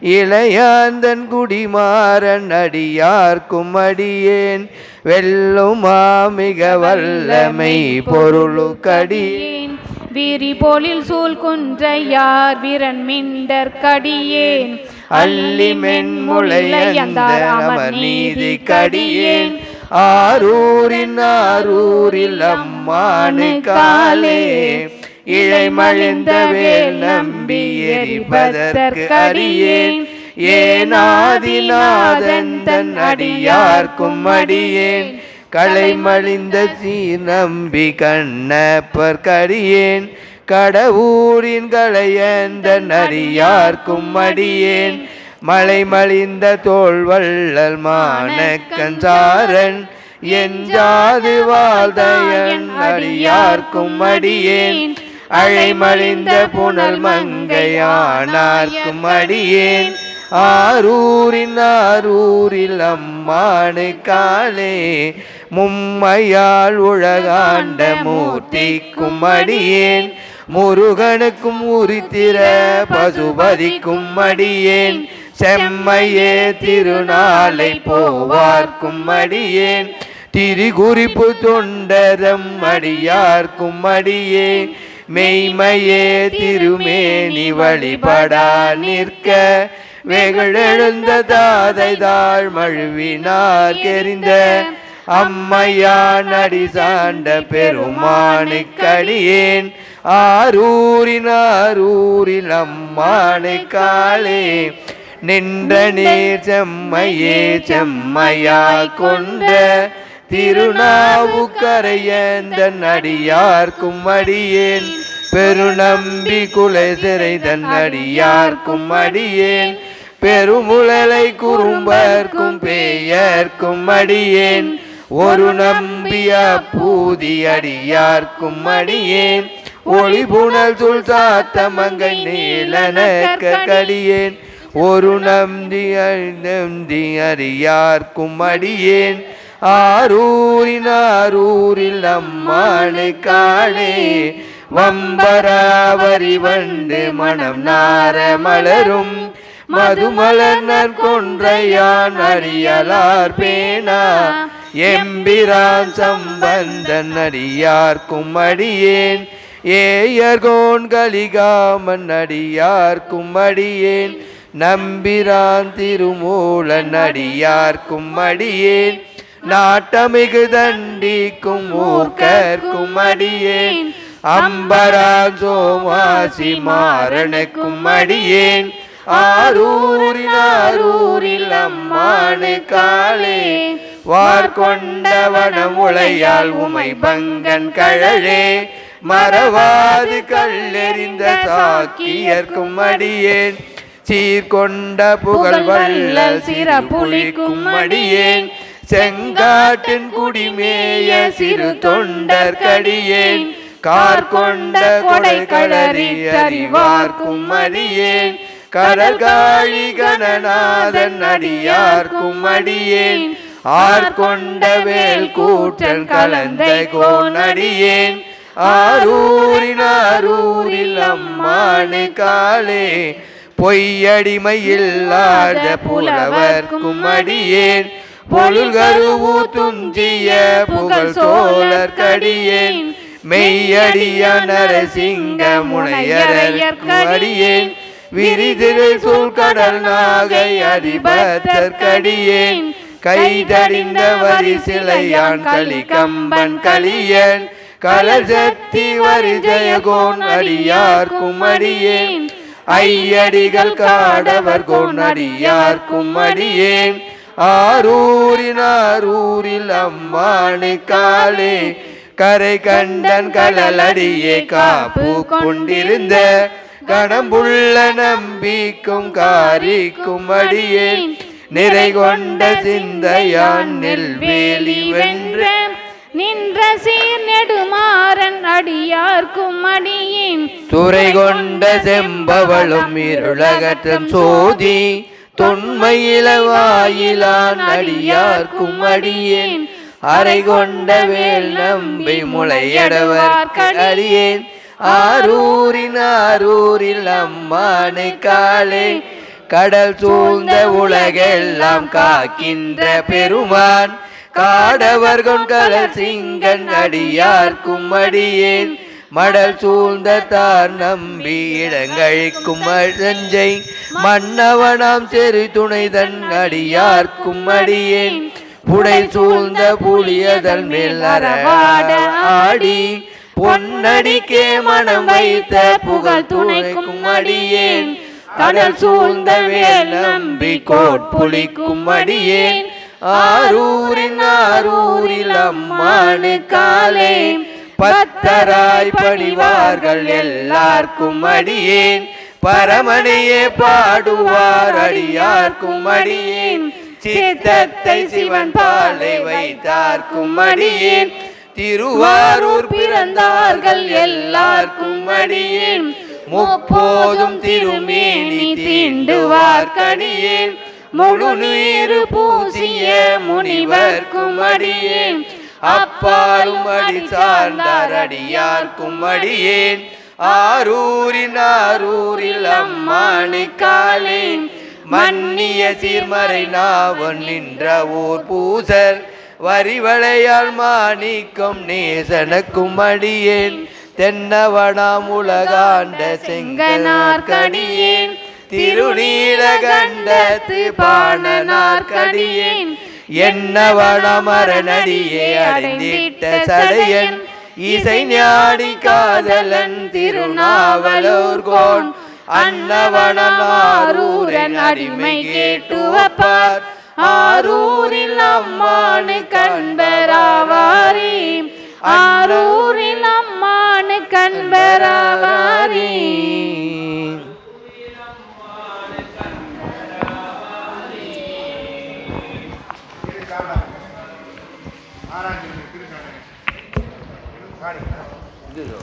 இளையாந்தன் குடிமாறன் அடியார்க்கும் அடியேன் வெல்லுமா மிக வல்லமை பொருளுக்கடியேன். வீரி போலில் சூழ் குன்றையார் வீரன் மிண்டர் கடியேன். அள்ளி மென்முளையந்தார் அமர் நீதி கடியேன். ஆரூரின் ஆரூரில் அம்மானு காலே இழைமழிந்த வேல் நம்பி எரிபதற்கடியேன் ஏனாதிநாதன் தன் அடியார்க்கும் அடியேன்? களைமழிந்த தீ நம்பி கண்ணப்பர் கடியேன். கடவுரின் களையந்தன் அடியார்க்கும் அடியேன். மலை மலிந்த தோல் வள்ளல் மானக்கஞ்சாரன் என் ஜாது வாழ்தயன் அடியார்க்கும் அடியேன். அழைமழிந்த புனல் மங்கையானார்க்கும் அடியேன். ஆரூரின் ஆரூரில் அம்மானு காலே மும்மையால் உலகாண்ட மூர்த்திக்கும் அடியேன். முருகனுக்கும் உரித்திர பசுபதிக்கும் அடியேன். செம்மையே திருநாளை போவார்க்கும் அடியேன். திரிகுறிப்பு தொண்டரம் அடியார்க்கும் அடியே மெய்மையே திருமேனி வழிபடா நிற்க. வெகுழெழுந்த தாதை தாழ் மழுவினார் கெறிந்த அம்மையான் அடி சாண்ட பெருமானுக்கடியேன் ஆரூரின் ஆரூரில் அம்மானு காலே. நின்ற நீர் செம்மையே செம்மையா கொண்ட. திருநாவுக்கரையந்தன் அடியார்க்கும் அடியேன். பெருநம்பி குலை சிறைதன் அடியார்க்கும் அடியேன். பெருமுழலை குறும்பர்க்கும் பேயர்க்கும் அடியேன். ஒரு நம்பிய பூதி அடியார்க்கும் அடியேன். ஒளி புனல் துள் சாத்த மங்கை நீலனக்க கடியேன் ஒரு நம்பி நம்பி அறியார்க்கும் அடியேன். ஆரூரின் ஆரூரில் அம்மானு காளே வம்பராவரி வண்டு மனம் நார மலரும். மதுமலர் கொன்றையான் அறியலார் பேனா எம்பிரான் சம்பந்தன் அடியார்க்கும் அடியேன். ஏயர்கோன் கலிகாமன் அடியார்க்கும் அடியேன். நம்பிரான் திருமூலன் அடியார்க்கும் அடியேன். நாட்டமிகு தண்டிக்கும் மூர்க்கர்க்கும் அடியேன். அம்பரான் சோமாசி மாறனுக்கும் அடியேன். ஆரூரில் ஆரூரில் அம்மானு காலே. வார்கொண்ட வனமுளையால் உமை பங்கன் கழலே. மறவாது கல்லெறிந்த சாக்கியர்க்கும் அடியேன். சீர்கொண்ட புகழ் வள்ளல் சிறப்புலிக்கும் அடியேன். செங்காட்டின் குடிமேய சிறு தொண்டர் கடியேன் கார் கொண்ட கொடை களறி அறிவார்க்கும் அடியேன். கடற்காழி கணநாதன் அடியார்க்கும் அடியேன். ஆர்கொண்ட வேல் கூற்றன் கலந்த கோனடியேன் ஆரூரின் ஆரூரில் அம்மானு காலே. பொய்யடிமை இல்லாத புலவர்க்கும் அடியேன். பொருள்கருவு துஞ்சிய புகழ் சோழர் கடியேன். மெய்யடிய நரசிங்க முனையரற்கு அடியேன் விரிதிரு சூழ்கடல் நாகை அதிபத்தர் கடியேன் கைதறிந்த வரி சிலையான் களி கம்பன் களியன். கலர் சக்தி வரி ஜெயகோன் அடியார்க்கும் அடியேன் ஐயடிகள் காடவர் கோன் அடியார்க்கும் அடியேன் ஆரூரின் ஆரூரில் அம்மானு காலே கரை கண்டன் கடலடியே காப்பு கொண்டிருந்த கணம்புள்ள நம்பிக்கும் காரிக்கும் அடியேன் நிறை கொண்ட சிந்தையான் நெல்வேலி வென்ற நின்ற சீர் நெடுமாறன் அடியார்க்கும் அடியேன் துறை கொண்ட செம்பவளும் இருளகற்றன் சோதி தொன்மையில வாயிலான் அடியார்க்கும் அடியேன் அறை கொண்ட வேல் நம்பி முளையடவர் அடியேன் ஆரூரின் ஆரூரில் அம்மானை காலே. கடல் சூழ்ந்த உலகெல்லாம் காக்கின்ற பெருமான். காடவர்கொன் கலர் சிங்கன் அடியார்க்கும் அடியேன் மடல் சூழ்ந்த தார் நம்பி இடங்கழிக்கும் அழஞ்சை மன்னவனாம் தெரு துணை தன் அடியார்க்கும் அடியேன். புடை சூழ்ந்த புலியதன் மேல் ஆடி. பொன்னடிக்கே மனம் வைத்த புகழ் துணைக்கும் அடியேன். கடல் சூழ்ந்த வேல் நம்பி கோட்புலிக்கும் அடியேன். ஆரூரின் ஆரூரில் அம்மானு காலே பத்தராய் பணிவார்கள் எல்லார்க்கும் அடியேன். பரமனையே பாடுவார் அடியார்க்கும் அடியேன் சித்தத்தை சிவன் பாலை வைத்தார்க்கும் அடியேன் திருவாரூர் பிறந்தார்கள் எல்லார்க்கும் அடியேன் முப்போதும் திருமேனி தீண்டுவார் கடியேன் முழு நீரு பூசிய முனிவர்க்கும் அடியேன் அப்பாலும் அடி சார்ந்தார் அடியார்க்கும் அடியேன் ஆரூரின் ஆரூரில் அம்மானை காலே மன்னிய சீர்மறை நாவன் நின்ற ஊர் பூசர். வரிவளையால் மாணிக்கம் நேசனுக்கும் அடியேன். தென்னவனாம் உலகாண்ட செங்கனார்கடியேன் திருநீலகண்டத்து பாணனார்கடியேன் கடியேன். என்னவனமரனடியே அடைந்திட்ட சடையன். இசை ஞாடி காதலன் திருநாவலூர் கோன் அன்னவனமாரூரன் அடிமை கேட்டுவப்பார். ஆரூரில் அம்மானு கண்பராவாரி ஆரூரில் அம்மானு கண்பராவாரி 这种